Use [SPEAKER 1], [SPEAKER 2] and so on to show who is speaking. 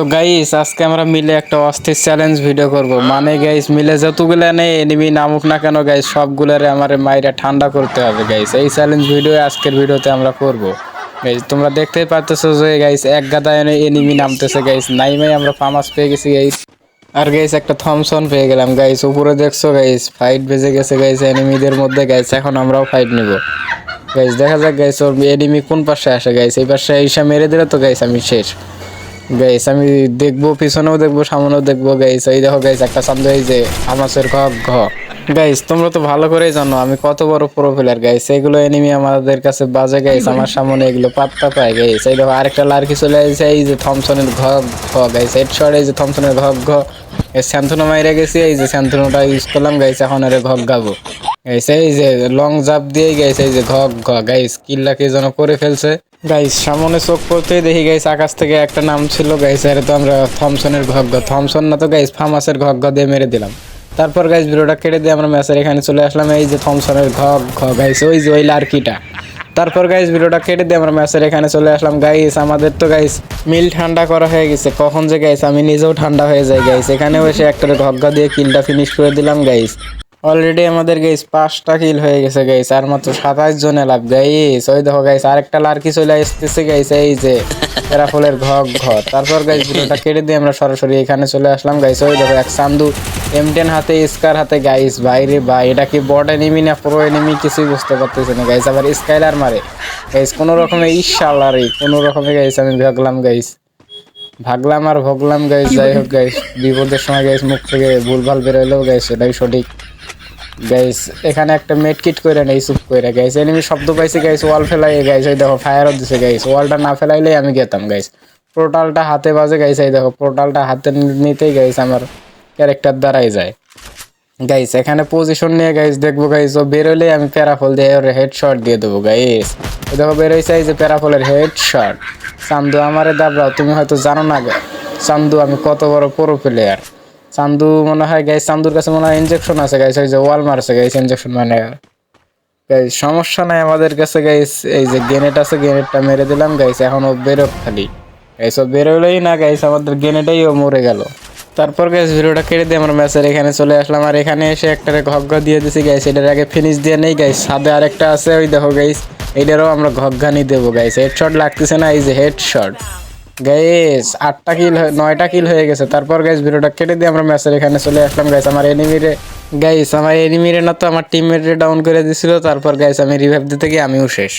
[SPEAKER 1] তো গাইস আজকে আমরা মিলে একটা অস্থির চ্যালেঞ্জ ভিডিও করব। মানে গাইস মিলে যতগুলা নেই এনিমি নামুক না কেন গাইস সবগুলারে আমার মাইরা ঠান্ডা করতে হবে গাইস এই চ্যালেঞ্জ ভিডিও আজকের ভিডিওতে আমরা করব। গাইস তোমরা দেখতেই পাচ্তেছো যে গাইস এক গাদা এনিমি নামতেছে গাইস নাইমাই আমরা ফামাস পেয়ে গেছি গাইস আর গাইস একটা থমসন পেয়ে গেলাম গাইস উপরে দেখছ গাইস ফাইট বেজে গেছে গাইস এনিমিদের মধ্যে গাইস এখন আমরাও ফাইট নিব। গাইস দেখা যাক গাইস ওর এনিমি কোন পাশে আসে গাইস এই পাশে ঈশা মেরে দিলে তো গাইস আমি শেষ। গাইস আমি দেখব, পিছনেও দেখব, সামনেও দেখব গাইস এই দেখো গাইস একটা সামনে এই যে আমাসের ঘ ঘ। গাইস তোমরা তো ভালো করেই জানো, আমি কত বড় প্রো প্লেয়ার গাইস এগুলো এনিমি আমাদের কাছে বাজে গাইস আমার সামনে এগুলো পাত্তা পায় গাইস এই দেখো, আরেকটা লার্কি চলে আসছে, এই যে থমসনের ঘ ঘ গাইস হেডশট এই যে থমসনের ঘ ঘ। এই স্যান্থনো মাইরে গেছি, এই যে স্যান্থনোটা ইউজ করলাম গাইস এখন আরে ঘ গাবো গাইস এই যে লং জাপ দিয়ে গাইস এই যে ঘ ঘ। গাইস কিল্লা কে যেন করে ফেলছে। গাইস সামনে চোখ পড়তেই দেখি গাইস আকাশ থেকে একটা নাম ছিল গাইস আরে তো আমরা থমসনের ঘ ঘ থমসন না তো গাইস ফামাসের ঘ ঘ দিয়ে মেরে দিলাম। তারপর গাইস ভিডিওটা কেটে দিয়ে আমরা ম্যাচের এখানে চলে আসলাম, এই যে থমসনের ঘ ঘ গাইস ওই যে, ওই লার্কিটা। তারপর গাইস ভিডিওটা কেটে দিয়ে আমরা ম্যাচের এখানে চলে আসলাম গাইস আমাদের তো গাইস মিল ঠান্ডা করা হয়ে গেছে। কখন যে গাইস আমি নিজেও ঠান্ডা হয়ে যাই গাইস এখানেও এসে একটা ঘগ্গা দিয়ে কিলটা ফিনিশ করে দিলাম গাইস অলরেডি আমাদের গাইস পাঁচটা কিল হয়ে গেছে গাইস আর মাত্র সাতাশ জনে লাভ গাইস ওই দেখো গাইস আরেকটা লার্কি চলে আসতেছে গাইস এই যে এরাফলের ঘর ঘর। তারপর গাইস ভিডিওটা কেটে দিয়ে আমরা সরাসরি এখানে চলে আসলাম গাইস ওই দেখো এক সান্দু এম টেন হাতে স্কার হাতে গাইস বাইরে ভাই, এটা কি বড এনিমি না প্রো এনিমি কিছুই বুঝতে পারতেছি না গাইস আবার স্কাইলার মারে। গাইস কোনো রকমে ইশাল্লাহ রে, কোনো রকমে গাইস আমি ভাগলাম গাইস ভাগলাম আর ভগলাম গাইস যাই হোক গাইস বিপদের সময় গাইস মুখ থেকে ভুলভাল বেরোলেও গাইস এটাই সঠিক। গাইস এখানে একটা মেড কিট করে নেই, চুপ করে গাইস এনিমি শব্দ পাইছে গাইস ওয়াল ফেলাই গাইস এই দেখো ফায়ারও দিছে গাইস ওয়ালটা না ফেলাইলেই আমি গেতাম গাইস পোর্টালটা হাতে বাজে গাইস এই দেখো পোর্টালটা হাতে নিতেই গাইস আমার ক্যারেক্টার দ্বারাই যায়। গাইস এখানে পজিশন নিয়ে গাইস দেখব গাইস ও বেরোলে আমি প্যারাফল দিয়ে ওর হেডশট দিয়ে দেবো গাইস এই দেখো বেরোইছে এই যে প্যারাফলের হেডশট চান্দু, আমারে দাবড়াও, তুমি হয়তো জানো না চান্দু, আমি কত বড় প্রো প্লেয়ার চান্দু মনে হয় গাইস চান্দুর কাছে মনে হয় ইনজেকশন আছে গাইস ওই যে ওয়াল মারছে গাইস ইনজেকশন মানে গাইস সমস্যা নাই আমাদের কাছে গাইস এই যে গ্রেনেড আছে, গ্রেনেডটা মেরে দিলাম গাইস এখন ও বেরোক খালি। গাইস ও বেরোলেই না গাইস আমাদের গ্রেনেডেই ও মরে গেল। তারপর গাইস ভিডিওটা কেটে দিয়ে আমরা ম্যাচের এখানে চলে আসলাম, আর এখানে এসে একটা ঘগ্গা দিয়ে দিছি গাইস এটার আগে ফিনিশ দিয়ে নেই গাইস সাদে আরেকটা আছে, ওই দেখো গাইস এটারও আমরা ঘগ্গানি দেবো গাইস হেডশট লাগতেছে না, এই যে হেডশট গাইস আটটা কিল নয়টা কিল হয়ে গেছে। তারপর গাইস ভিডিওটা কেটে দিয়ে আমরা ম্যাচের এখানে চলে আসলাম। গাইস আমার এনিমিরে গাইস আমার এনিমিরে না তো আমার টিমমেটরে ডাউন করে দিছিল। তারপর গাইস আমি রিভাইভ দিতে গিয়ে আমিও শেষ।